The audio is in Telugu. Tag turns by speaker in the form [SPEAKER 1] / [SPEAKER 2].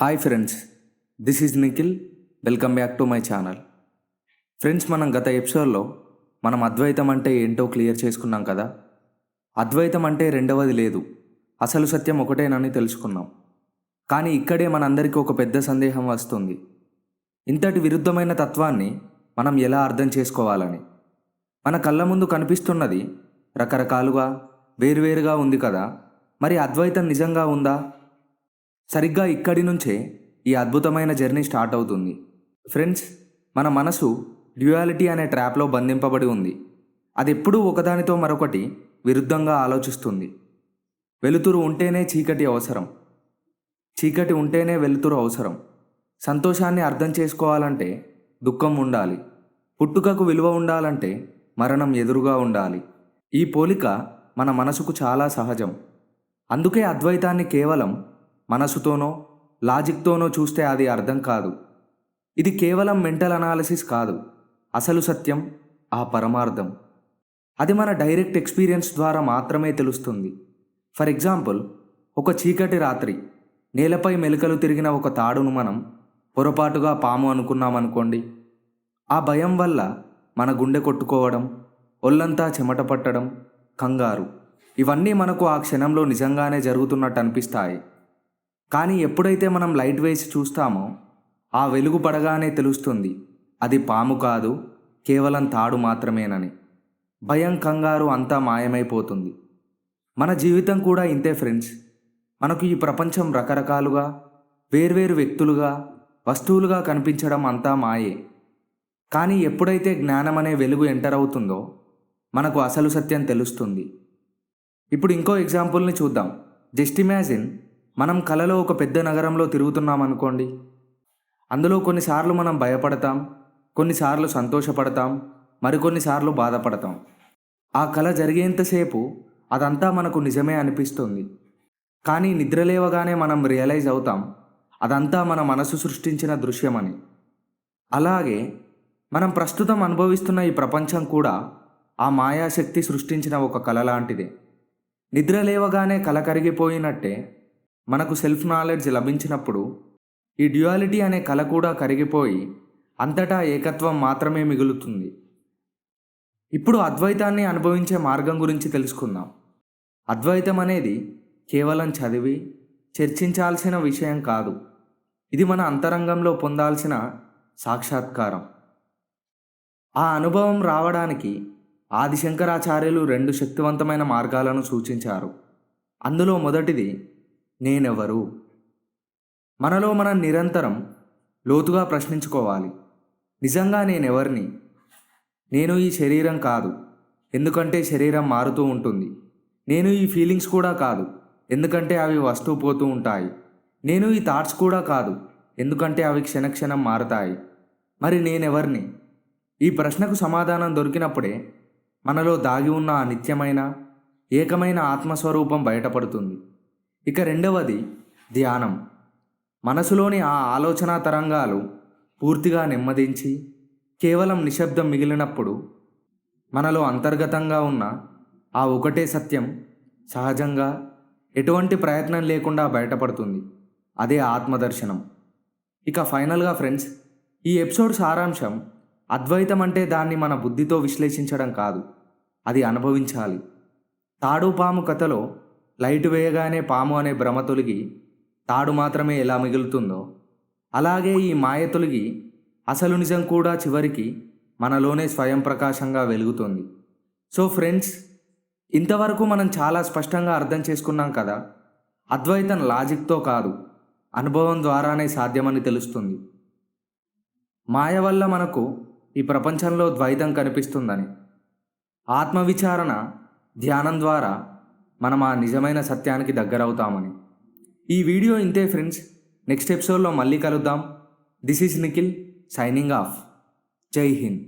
[SPEAKER 1] Hi friends this is Nikhil welcome back to my channel friends మనం గత ఎపిసోడ్లో మనం అద్వైతం అంటే ఏంటో క్లియర్ చేసుకున్నాం కదా? అద్వైతం అంటే రెండవది లేదు. అసలు సత్యం ఒకటేనని తెలుసుకున్నాం. కానీ ఇక్కడే మనందరికీ ఒక పెద్ద సందేహం వస్తుంది. ఇంతటి విరుద్ధమైన తత్వాన్ని మనం ఎలా అర్థం చేసుకోవాలని? మన కళ్ళ ముందు కనిపిస్తున్నది రకరకాలుగా వేరువేరుగా ఉంది కదా? మరి అద్వైతం నిజంగా ఉందా? సరిగ్గా ఇక్కడి నుంచే ఈ అద్భుతమైన జర్నీ స్టార్ట్ అవుతుంది. ఫ్రెండ్స్ మన మనసు డ్యూయాలిటీ అనే ట్రాప్లో బంధింపబడి ఉంది. అది ఎప్పుడూ ఒకదానితో మరొకటి విరుద్ధంగా ఆలోచిస్తుంది. వెలుతురు ఉంటేనే చీకటి అవసరం. చీకటి ఉంటేనే వెలుతురు అవసరం. సంతోషాన్ని అర్థం చేసుకోవాలంటే దుఃఖం ఉండాలి. పుట్టుకకు విలువ ఉండాలంటే మరణం ఎదురుగా ఉండాలి. ఈ పోలిక మన మనసుకు చాలా సహజం. అందుకే అద్వైతాన్ని కేవలం మనసుతోనో లాజిక్తోనో చూస్తే అది అర్థం కాదు. ఇది కేవలం మెంటల్ అనాలిసిస్ కాదు. అసలు సత్యం ఆ పరమార్థం. అది మన డైరెక్ట్ ఎక్స్పీరియన్స్ ద్వారా మాత్రమే తెలుస్తుంది. ఫర్ ఎగ్జాంపుల్ ఒక చీకటి రాత్రి నేలపై మెలికలు తిరిగిన ఒక తాడును మనం పొరపాటుగా పాము అనుకున్నామనుకోండి. ఆ భయం వల్ల మన గుండె కొట్టుకోవడం ఒళ్ళంతా చెమట పట్టడం కంగారు ఇవన్నీ మనకు ఆ క్షణంలో నిజంగానే జరుగుతున్నట్టు అనిపిస్తాయి. కానీ ఎప్పుడైతే మనం లైట్ వేసి చూస్తామో ఆ వెలుగు పడగానే తెలుస్తుంది అది పాము కాదు కేవలం తాడు మాత్రమేనని. భయం కంగారు అంతా మాయమైపోతుంది. మన జీవితం కూడా ఇంతే ఫ్రెండ్స్. మనకు ఈ ప్రపంచం రకరకాలుగా వేర్వేరు వ్యక్తులుగా వస్తువులుగా కనిపించడం అంతా మాయే. కానీ ఎప్పుడైతే జ్ఞానం అనే వెలుగు ఎంటర్ అవుతుందో మనకు అసలు సత్యం తెలుస్తుంది. ఇప్పుడు ఇంకో ఎగ్జాంపుల్ని చూద్దాం. జస్ట్ ఇమాజిన్ మనం కలలో ఒక పెద్ద నగరంలో తిరుగుతున్నాం అనుకోండి. అందులో కొన్నిసార్లు మనం భయపడతాం కొన్నిసార్లు సంతోషపడతాం మరికొన్నిసార్లు బాధపడతాం. ఆ కళ జరిగేంతసేపు అదంతా మనకు నిజమే అనిపిస్తుంది. కానీ నిద్రలేవగానే మనం రియలైజ్ అవుతాం అదంతా మన మనసు సృష్టించిన దృశ్యమని. అలాగే మనం ప్రస్తుతం అనుభవిస్తున్న ఈ ప్రపంచం కూడా ఆ మాయాశక్తి సృష్టించిన ఒక కళ లాంటిదే. నిద్ర లేవగానే కల కరిగిపోయినట్టే మనకు సెల్ఫ్ నాలెడ్జ్ లభించినప్పుడు ఈ డ్యుయాలిటీ అనే కళ కూడా కరిగిపోయి అంతటా ఏకత్వం మాత్రమే మిగులుతుంది. ఇప్పుడు అద్వైతాన్ని అనుభవించే మార్గం గురించి తెలుసుకుందాం. అద్వైతం అనేది కేవలం చదివి చర్చించాల్సిన విషయం కాదు. ఇది మన అంతరంగంలో పొందాల్సిన సాక్షాత్కారం. ఆ అనుభవం రావడానికి ఆదిశంకరాచార్యులు రెండు శక్తివంతమైన మార్గాలను సూచించారు. అందులో మొదటిది నేనెవరు? మనలో మనం నిరంతరం లోతుగా ప్రశ్నించుకోవాలి. నిజంగా నేనెవరిని? నేను ఈ శరీరం కాదు. ఎందుకంటే శరీరం మారుతూ ఉంటుంది. నేను ఈ ఫీలింగ్స్ కూడా కాదు. ఎందుకంటే అవి వస్తూ పోతూ ఉంటాయి. నేను ఈ థాట్స్ కూడా కాదు. ఎందుకంటే అవి క్షణక్షణం మారుతాయి. మరి నేనెవరిని? ఈ ప్రశ్నకు సమాధానం దొరికినప్పుడే మనలో దాగి ఉన్న ఆ నిత్యమైన ఏకమైన ఆత్మస్వరూపం బయటపడుతుంది. ఇక రెండవది ధ్యానం. మనసులోని ఆ ఆలోచన తరంగాలు పూర్తిగా నెమ్మదించి కేవలం నిశ్శబ్దం మిగిలినప్పుడు మనలో అంతర్గతంగా ఉన్న ఆ ఒకటే సత్యం సహజంగా ఎటువంటి ప్రయత్నం లేకుండా బయటపడుతుంది. అదే ఆత్మదర్శనం. ఇక ఫైనల్గా ఫ్రెండ్స్ ఈ ఎపిసోడ్ సారాంశం అద్వైతం అంటే దాన్ని మన బుద్ధితో విశ్లేషించడం కాదు అది అనుభవించాలి. తాడు పాము కథలో లైట్ వేయగానే పాము అనే భ్రమ తొలగి తాడు మాత్రమే ఎలా మిగులుతుందో అలాగే ఈ మాయ తొలగి అసలు నిజం కూడా చివరికి మనలోనే స్వయం ప్రకాశంగా వెలుగుతుంది. సో ఫ్రెండ్స్ ఇంతవరకు మనం చాలా స్పష్టంగా అర్థం చేసుకున్నాం కదా అద్వైతం లాజిక్తో కాదు అనుభవం ద్వారానే సాధ్యమని తెలుస్తుంది. మాయ వల్ల మనకు ఈ ప్రపంచంలో ద్వైతం కనిపిస్తుందని ఆత్మవిచారణ ధ్యానం ద్వారా మనం ఆ నిజమైన సత్యానికి దగ్గరవుతామని. ఈ వీడియో ఇంతే ఫ్రెండ్స్. నెక్స్ట్ ఎపిసోడ్లో మళ్ళీ కలుద్దాం. This is Nikhil signing off Jai Hind